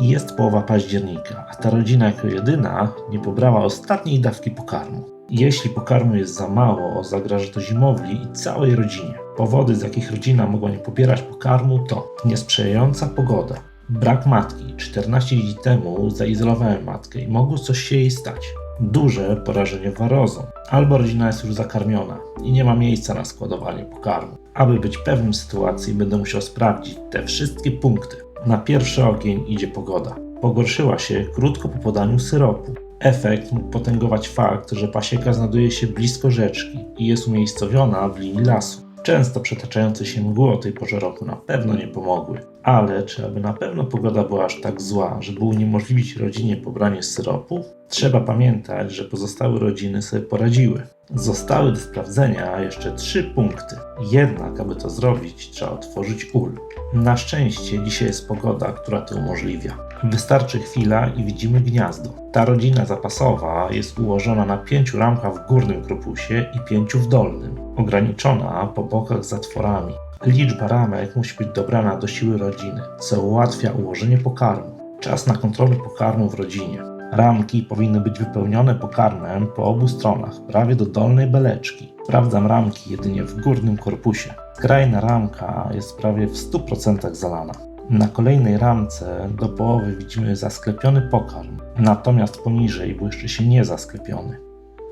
Jest połowa października, a ta rodzina jako jedyna nie pobrała ostatniej dawki pokarmu. Jeśli pokarmu jest za mało, zagraża to zimowli i całej rodzinie. Powody, z jakich rodzina mogła nie pobierać pokarmu to niesprzyjająca pogoda, brak matki. 14 dni temu zaizolowałem matkę i mogło coś się jej stać. Duże porażenie warozą, albo rodzina jest już zakarmiona i nie ma miejsca na składowanie pokarmu. Aby być pewnym sytuacji, będę musiał sprawdzić te wszystkie punkty. Na pierwszy ogień idzie pogoda. Pogorszyła się krótko po podaniu syropu. Efekt mógł potęgować fakt, że pasieka znajduje się blisko rzeczki i jest umiejscowiona w linii lasu. Często przetaczające się mgły o tej porze roku na pewno nie pomogły, ale czy aby na pewno pogoda była aż tak zła, żeby uniemożliwić rodzinie pobranie syropu? Trzeba pamiętać, że pozostałe rodziny sobie poradziły. Zostały do sprawdzenia jeszcze trzy punkty. Jednak, aby to zrobić, trzeba otworzyć ul. Na szczęście dzisiaj jest pogoda, która to umożliwia. Wystarczy chwila i widzimy gniazdo. Ta rodzina zapasowa jest ułożona na pięciu ramkach w górnym korpusie i pięciu w dolnym, ograniczona po bokach zatworami. Liczba ramek musi być dobrana do siły rodziny, co ułatwia ułożenie pokarmu. Czas na kontrolę pokarmu w rodzinie. Ramki powinny być wypełnione pokarmem po obu stronach, prawie do dolnej beleczki. Sprawdzam ramki jedynie w górnym korpusie. Skrajna ramka jest prawie w 100% zalana. Na kolejnej ramce do połowy widzimy zasklepiony pokarm, natomiast poniżej błyszczy się niezasklepiony.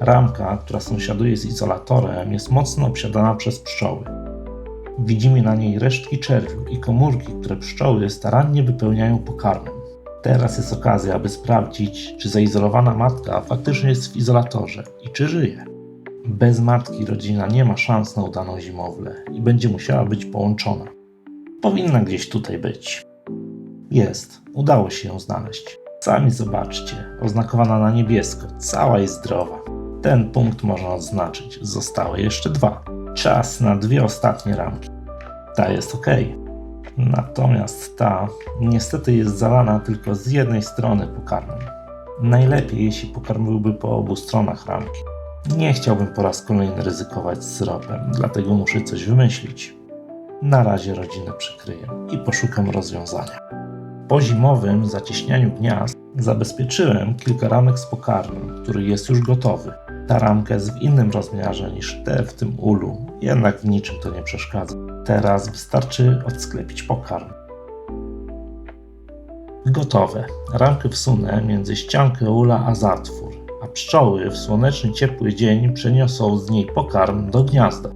Ramka, która sąsiaduje z izolatorem, jest mocno obsiadana przez pszczoły. Widzimy na niej resztki czerwiu i komórki, które pszczoły starannie wypełniają pokarmem. Teraz jest okazja, aby sprawdzić, czy zaizolowana matka faktycznie jest w izolatorze i czy żyje. Bez matki rodzina nie ma szans na udaną zimowlę i będzie musiała być połączona. Powinna gdzieś tutaj być. Jest, udało się ją znaleźć. Sami zobaczcie, oznakowana na niebiesko, cała jest zdrowa. Ten punkt można odznaczyć, zostały jeszcze dwa. Czas na dwie ostatnie ramki. Ta jest ok. Natomiast ta niestety jest zalana tylko z jednej strony pokarmem. Najlepiej, jeśli pokarm byłby po obu stronach ramki. Nie chciałbym po raz kolejny ryzykować syropem, dlatego muszę coś wymyślić. Na razie rodzinę przykryję i poszukam rozwiązania. Po zimowym zacieśnianiu gniazd zabezpieczyłem kilka ramek z pokarmem, który jest już gotowy. Ta ramka jest w innym rozmiarze niż te w tym ulu, jednak w niczym to nie przeszkadza. Teraz wystarczy odsklepić pokarm. Gotowe. Ramkę wsunę między ściankę ula a zatwór, pszczoły w słoneczny, ciepły dzień przeniosą z niej pokarm do gniazda.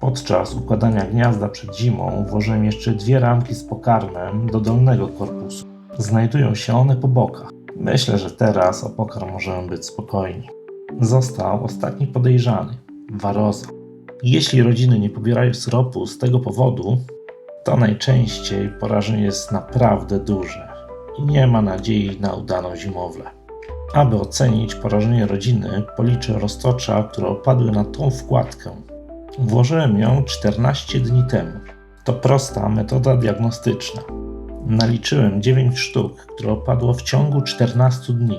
Podczas układania gniazda przed zimą włożyłem jeszcze dwie ramki z pokarmem do dolnego korpusu. Znajdują się one po bokach. Myślę, że teraz o pokarm możemy być spokojni. Został ostatni podejrzany waroza. Jeśli rodziny nie pobierają syropu z tego powodu, to najczęściej porażenie jest naprawdę duże i nie ma nadziei na udaną zimowlę. Aby ocenić porażenie rodziny, policzę roztocza, które opadły na tą wkładkę. Włożyłem ją 14 dni temu. To prosta metoda diagnostyczna. Naliczyłem 9 sztuk, które opadło w ciągu 14 dni.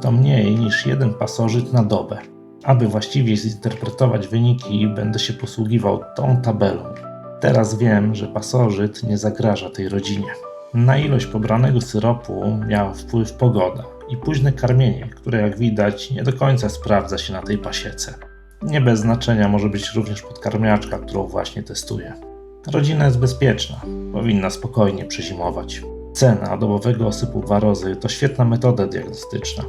To mniej niż jeden pasożyt na dobę. Aby właściwie zinterpretować wyniki, będę się posługiwał tą tabelą. Teraz wiem, że pasożyt nie zagraża tej rodzinie. Na ilość pobranego syropu miała wpływ pogoda i późne karmienie, które jak widać nie do końca sprawdza się na tej pasiece. Nie bez znaczenia może być również podkarmiaczka, którą właśnie testuję. Rodzina jest bezpieczna, powinna spokojnie przezimować. Cena dobowego osypu warozy to świetna metoda diagnostyczna.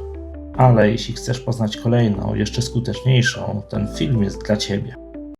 Ale jeśli chcesz poznać kolejną, jeszcze skuteczniejszą, ten film jest dla Ciebie.